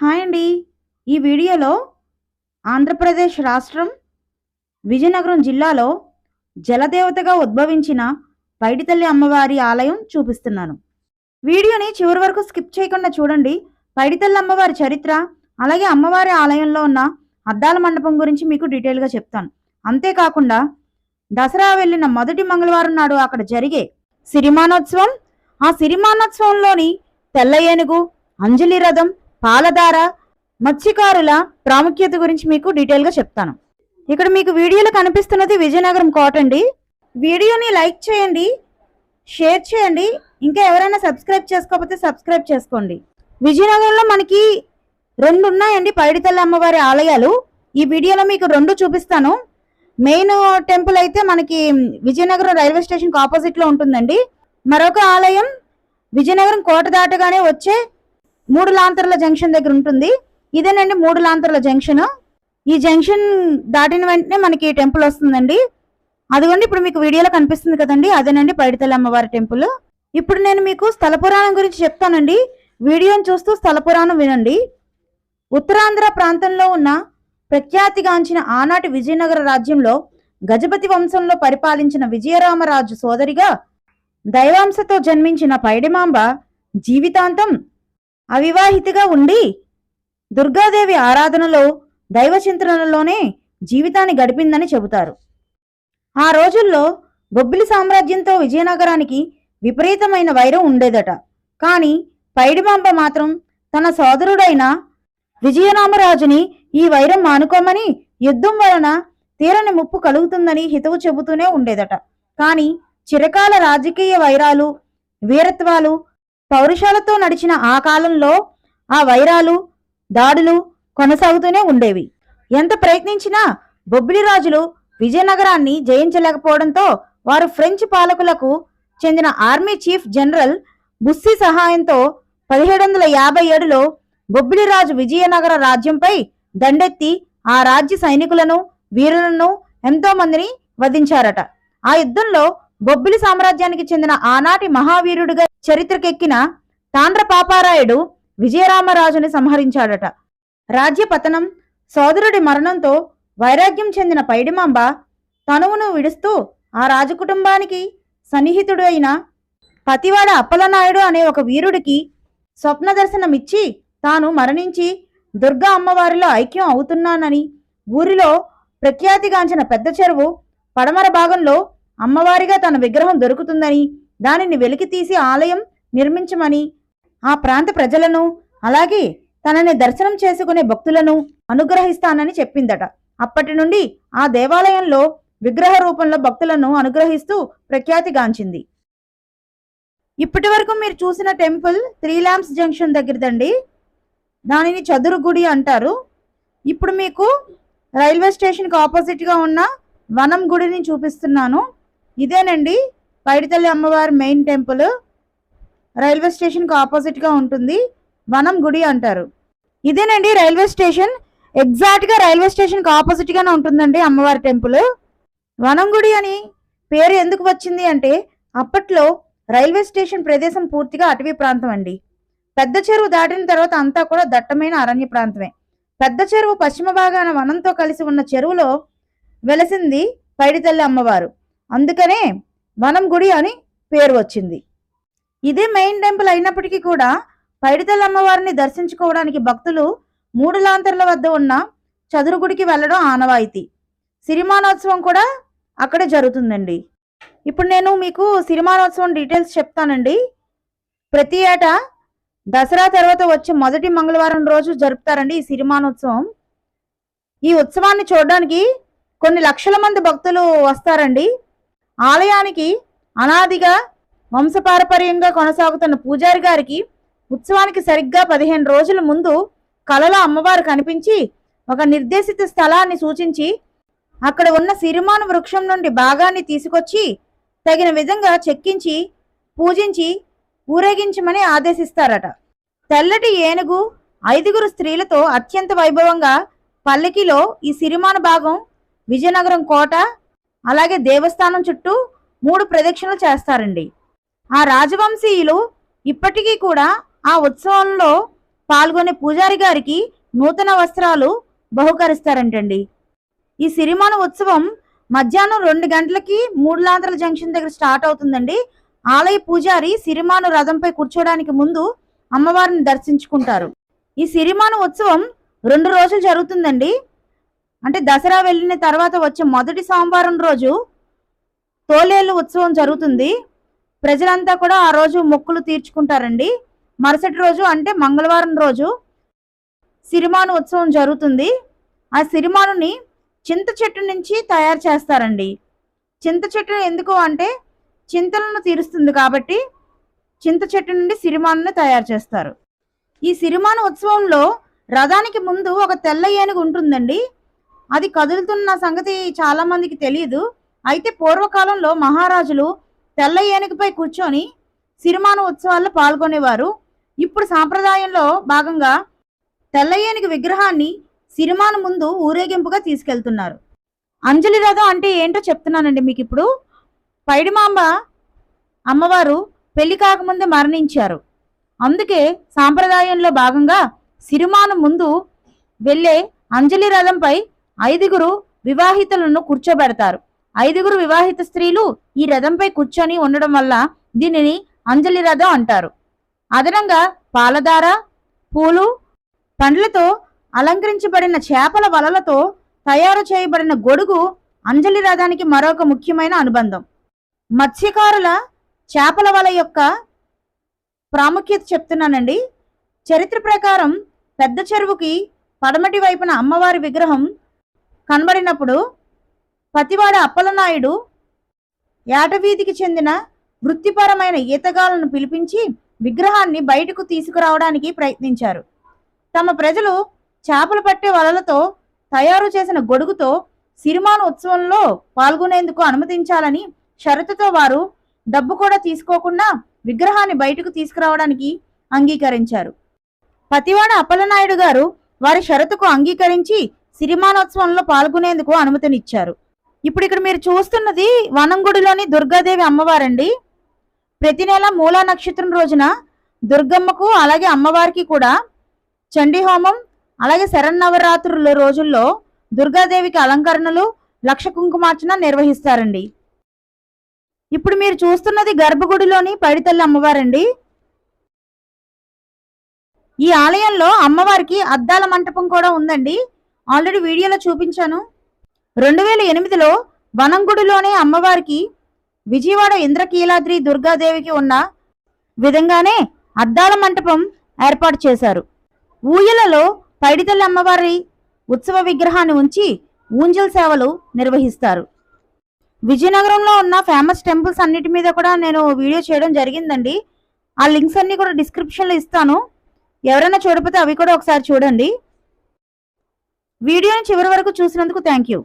Hi అండి. ఈ వీడియోలో ఆంధ్రప్రదేశ్ రాష్ట్రం విజయనగరం జిల్లాలో జలదేవతగా ఉద్భవించిన పైడితల్లి అమ్మవారి ఆలయం చూపిస్తున్నాను. వీడియోని చివరి వరకు స్కిప్ చేయకుండా చూడండి. పైడితల్లి అమ్మవారి చరిత్ర అలాగే అమ్మవారి ఆలయంలో ఉన్న అద్దాల మండపం గురించి మీకు డీటెయిల్గా చెప్తాను. అంతేకాకుండా దసరా వెళ్ళిన మొదటి మంగళవారం నాడు అక్కడ జరిగే సిరిమానోత్సవం ఆ సిరిమానోత్సవంలోని తెల్ల ఏనుగు అంజలి రథం పాలధార మత్స్యకారుల ప్రాముఖ్యత గురించి మీకు డీటెయిల్గా చెప్తాను. ఇక్కడ మీకు వీడియోలో కనిపిస్తున్నది విజయనగరం కోట అండి. వీడియోని లైక్ చేయండి షేర్ చేయండి ఇంకా ఎవరైనా సబ్స్క్రైబ్ చేసుకోకపోతే సబ్స్క్రైబ్ చేసుకోండి. విజయనగరంలో మనకి రెండు ఉన్నాయండి పైడితల్లి అమ్మవారి ఆలయాలు. ఈ వీడియోలో మీకు రెండు చూపిస్తాను. మెయిన్ టెంపుల్ అయితే మనకి విజయనగరం రైల్వే స్టేషన్కి ఆపోజిట్లో ఉంటుందండి. మరొక ఆలయం విజయనగరం కోట దాటగానే వచ్చే మూడు లాంతర్ల జంక్షన్ దగ్గర ఉంటుంది. ఇదేనండి మూడు లాంతర్ల జంక్షన్. ఈ జంక్షన్ దాటిన వెంటనే మనకి టెంపుల్ వస్తుందండి. అదిగోండి ఇప్పుడు మీకు వీడియోలో కనిపిస్తుంది కదండి అదేనండి పైడితల్లి అమ్మవారి టెంపుల్. ఇప్పుడు నేను మీకు స్థల పురాణం గురించి చెప్తానండి. వీడియోని చూస్తూ స్థల పురాణం వినండి. ఉత్తరాంధ్ర ప్రాంతంలో ఉన్న ప్రఖ్యాతిగాంచిన ఆనాటి విజయనగర రాజ్యంలో గజపతి వంశంలో పరిపాలించిన విజయరామరాజు సోదరిగా దైవాంశతో జన్మించిన పైడిమాంబ జీవితాంతం అవివాహితగా ఉండి దుర్గాదేవి ఆరాధనలో దైవ చింతనలోనే జీవితాన్ని గడిపిందని చెబుతారు. ఆ రోజుల్లో బొబ్బిలి సామ్రాజ్యంతో విజయనగరానికి విపరీతమైన వైరం ఉండేదట. కానీ పైడిమాంబ మాత్రం తన సోదరుడైన విజయనామరాజుని ఈ వైరం మానుకోమని యుద్ధం వలన తీరని ముప్పు కలుగుతుందని హితవు చెబుతూనే ఉండేదట. కానీ చిరకాల రాజకీయ వైరాలు వీరత్వాలు పౌరుషాలతో నడిచిన ఆ కాలంలో ఆ వైరాలు దాడులు కొనసాగుతూనే ఉండేవి. ఎంత ప్రయత్నించినా బొబ్బిలి రాజులు విజయనగరాన్ని జయించలేకపోవడంతో వారు ఫ్రెంచ్ పాలకులకు చెందిన ఆర్మీ చీఫ్ జనరల్ బుస్సీ సహాయంతో పదిహేడు వందల యాభై ఏడులో బొబ్బిలి రాజు విజయనగర రాజ్యంపై దండెత్తి ఆ రాజ్య సైనికులను వీరులను ఎంతో మందిని వధించారట. ఆ యుద్ధంలో బొబ్బిలి సామ్రాజ్యానికి చెందిన ఆనాటి మహావీరుడిగా చరిత్రకెక్కిన తాండ్ర పాపారాయుడు విజయరామరాజుని సంహరించాడట. రాజ్య పతనం సోదరుడి మరణంతో వైరాగ్యం చెందిన పైడిమాంబ తనువును విడుస్తూ ఆ రాజకుటుంబానికి సన్నిహితుడు అయిన పతివాడ అప్పలనాయుడు అనే ఒక వీరుడికి స్వప్న దర్శనమిచ్చి తాను మరణించి దుర్గా అమ్మవారిలో ఐక్యం అవుతున్నానని ఊరిలో ప్రఖ్యాతిగాంచిన పెద్ద చెరువు పడమర భాగంలో అమ్మవారిగా తన విగ్రహం దొరుకుతుందని దానిని వెలికి తీసి ఆలయం నిర్మించమని ఆ ప్రాంత ప్రజలను అలాగే తనని దర్శనం చేసుకునే భక్తులను అనుగ్రహిస్తానని చెప్పిందట. అప్పటి నుండి ఆ దేవాలయంలో విగ్రహ రూపంలో భక్తులను అనుగ్రహిస్తూ ప్రఖ్యాతిగాంచింది ఇప్పటి వరకు మీరు చూసిన టెంపుల్ త్రీ ల్యాంప్స్ జంక్షన్ దగ్గరదండి. దానిని చదురు గుడి అంటారు. ఇప్పుడు మీకు రైల్వే స్టేషన్కి ఆపోజిట్గా ఉన్న వనం గుడిని చూపిస్తున్నాను. ఇదేనండి పైడితల్లి అమ్మవారి మెయిన్ టెంపుల్ రైల్వే స్టేషన్కి ఆపోజిట్గా ఉంటుంది. వనం గుడి అంటారు. ఇదేనండి రైల్వే స్టేషన్. ఎగ్జాక్ట్గా రైల్వే స్టేషన్కి ఆపోజిట్గానే ఉంటుందండి అమ్మవారి టెంపుల్. వనం గుడి అని పేరు ఎందుకు వచ్చింది అంటే అప్పట్లో రైల్వే స్టేషన్ ప్రదేశం పూర్తిగా అటవీ ప్రాంతం అండి. పెద్ద చెరువు దాటిన తర్వాత అంతా కూడా దట్టమైన అరణ్య ప్రాంతమే. పెద్ద చెరువు పశ్చిమ భాగాన వనంతో కలిసి ఉన్న చెరువులో వెలసింది పైడితల్లి అమ్మవారు. అందుకనే వనం గుడి అని పేరు వచ్చింది. ఇదే మెయిన్ టెంపుల్ అయినప్పటికీ కూడా పైడితల్లి అమ్మవారిని దర్శించుకోవడానికి భక్తులు మూడు లాంతర్ల వద్ద ఉన్న చదురు గుడికి వెళ్ళడం ఆనవాయితీ. సిరిమానోత్సవం కూడా అక్కడే జరుగుతుందండి. ఇప్పుడు నేను మీకు సిరిమానోత్సవం డీటెయిల్స్ చెప్తానండి. ప్రతి ఏటా దసరా తర్వాత వచ్చే మొదటి మంగళవారం రోజు జరుపుతారండి ఈ సిరిమానోత్సవం. ఈ ఉత్సవాన్ని చూడడానికి కొన్ని లక్షల మంది భక్తులు వస్తారండి. ఆలయానికి అనాదిగా వంశపారపర్యంగా కొనసాగుతున్న పూజారి గారికి ఉత్సవానికి సరిగ్గా పదిహేను రోజుల ముందు కలలో అమ్మవారు కనిపించి ఒక నిర్దేశిత స్థలాన్ని సూచించి అక్కడ ఉన్న సిరిమాన వృక్షం నుండి భాగాన్ని తీసుకొచ్చి తగిన విధంగా చెక్కించి పూజించి ఊరేగించమని ఆదేశిస్తారట. తెల్లటి ఏనుగు ఐదుగురు స్త్రీలతో అత్యంత వైభవంగా పల్లకిలో ఈ సిరిమాన భాగం విజయనగరం కోట అలాగే దేవస్థానం చుట్టూ మూడు ప్రదక్షిణలు చేస్తారండి. ఆ రాజవంశీయులు ఇప్పటికీ కూడా ఆ ఉత్సవంలో పాల్గొనే పూజారి గారికి నూతన వస్త్రాలు బహుకరిస్తారంటండి. ఈ సిరిమాను ఉత్సవం మధ్యాహ్నం రెండు గంటలకి మూడులాంతల జంక్షన్ దగ్గర స్టార్ట్ అవుతుందండి. ఆలయ పూజారి సిరిమాను రథంపై కూర్చోడానికి ముందు అమ్మవారిని దర్శించుకుంటారు. ఈ సిరిమాను ఉత్సవం రెండు రోజులు జరుగుతుందండి. అంటే దసరా వెళ్ళిన తర్వాత వచ్చే మొదటి సోమవారం రోజు తోలేళ్ళు ఉత్సవం జరుగుతుంది. ప్రజలంతా కూడా ఆ రోజు మొక్కులు తీర్చుకుంటారండి. మరుసటి రోజు అంటే మంగళవారం రోజు సిరిమాను ఉత్సవం జరుగుతుంది. ఆ సిరిమానుని చింత చెట్టు నుంచి తయారు చేస్తారండి. చింత చెట్టు ఎందుకు అంటే చింతలను తీరుస్తుంది కాబట్టి చింత చెట్టు నుండి సిరిమానుని తయారు చేస్తారు. ఈ సిరిమాను ఉత్సవంలో రథానికి ముందు ఒక తెల్ల ఏనుగు ఉంటుందండి. అది కదులుతున్న సంగతి చాలా మందికి తెలియదు అయితే పూర్వకాలంలో మహారాజులు తెల్ల ఏనుగుపై కూర్చొని సిరిమాను ఉత్సవాల్లో పాల్గొనేవారు. ఇప్పుడు సాంప్రదాయంలో భాగంగా తెల్ల ఏనుగు విగ్రహాన్ని సిరిమాను ముందు ఊరేగింపుగా తీసుకెళ్తున్నారు. అంజలి రథం అంటే ఏంటో చెప్తున్నానండి మీకు ఇప్పుడు. పైడిమాంబ అమ్మవారు పెళ్ళి కాకముందే మరణించారు. అందుకే సాంప్రదాయంలో భాగంగా సిరిమాను ముందు వెళ్ళే అంజలి రథంపై ఐదుగురు వివాహితులను కూర్చోబెడతారు. ఐదుగురు వివాహిత స్త్రీలు ఈ రథంపై కూర్చొని ఉండడం వల్ల దీనిని అంజలి రథం అంటారు. అదనంగా పాలధార పూలు పండ్లతో అలంకరించబడిన చేపల వలలతో తయారు చేయబడిన గొడుగు అంజలి రథానికి మరొక ముఖ్యమైన అనుబంధం. మత్స్యకారుల చేపల వల యొక్క ప్రాముఖ్యత చెప్తున్నానండి. చరిత్ర ప్రకారం పెద్ద చెరువుకి పడమటి వైపున అమ్మవారి విగ్రహం కనబడినప్పుడు పతివాడ అప్పలనాయుడు ఏటవీధికి చెందిన వృత్తిపరమైన ఈతగాళ్ళను పిలిపించి విగ్రహాన్ని బయటకు తీసుకురావడానికి ప్రయత్నించారు. తమ ప్రజలు చేపలు పట్టే వలలతో తయారు చేసిన గొడుగుతో సిరిమాను ఉత్సవంలో పాల్గొనేందుకు అనుమతించాలని షరతుతో వారు డబ్బు కూడా తీసుకోకుండా విగ్రహాన్ని బయటకు తీసుకురావడానికి అంగీకరించారు. పతివాడ అప్పలనాయుడు గారు వారి షరతుకు అంగీకరించి సిరిమానోత్సవంలో పాల్గొనేందుకు అనుమతినిచ్చారు. ఇప్పుడు ఇక్కడ మీరు చూస్తున్నది వనంగుడిలోని దుర్గాదేవి అమ్మవారండి. ప్రతి నెల మూలా నక్షత్రం రోజున దుర్గమ్మకు అలాగే అమ్మవారికి కూడా చండీ హోమం అలాగే శరన్నవరాత్రుల రోజుల్లో దుర్గాదేవికి అలంకరణలు లక్ష కుంకుమార్చన నిర్వహిస్తారండి. ఇప్పుడు మీరు చూస్తున్నది గర్భగుడిలోని పైడితల్లి అమ్మవారండి. ఈ ఆలయంలో అమ్మవారికి అద్దాల మంటపం కూడా ఉందండి. ఆల్రెడీ వీడియోలో చూపించాను. రెండు వేల ఎనిమిదిలో వనంగుడిలోనే అమ్మవారికి విజయవాడ ఇంద్రకీలాద్రి దుర్గాదేవికి ఉన్న విధంగానే అద్దాల మంటపం ఏర్పాటు చేశారు. ఊయలలో పైడితల్లి అమ్మవారి ఉత్సవ విగ్రహాన్ని ఉంచి ఊంజల్ సేవలు నిర్వహిస్తారు. విజయనగరంలో ఉన్న ఫేమస్ టెంపుల్స్ అన్నిటి మీద కూడా నేను వీడియో చేయడం జరిగిందండి. ఆ లింక్స్ అన్నీ కూడా డిస్క్రిప్షన్లో ఇస్తాను. ఎవరైనా చూడకపోతే అవి కూడా ఒకసారి చూడండి. వీడియోని చివరి వరకు చూసినందుకు థ్యాంక్ యూ.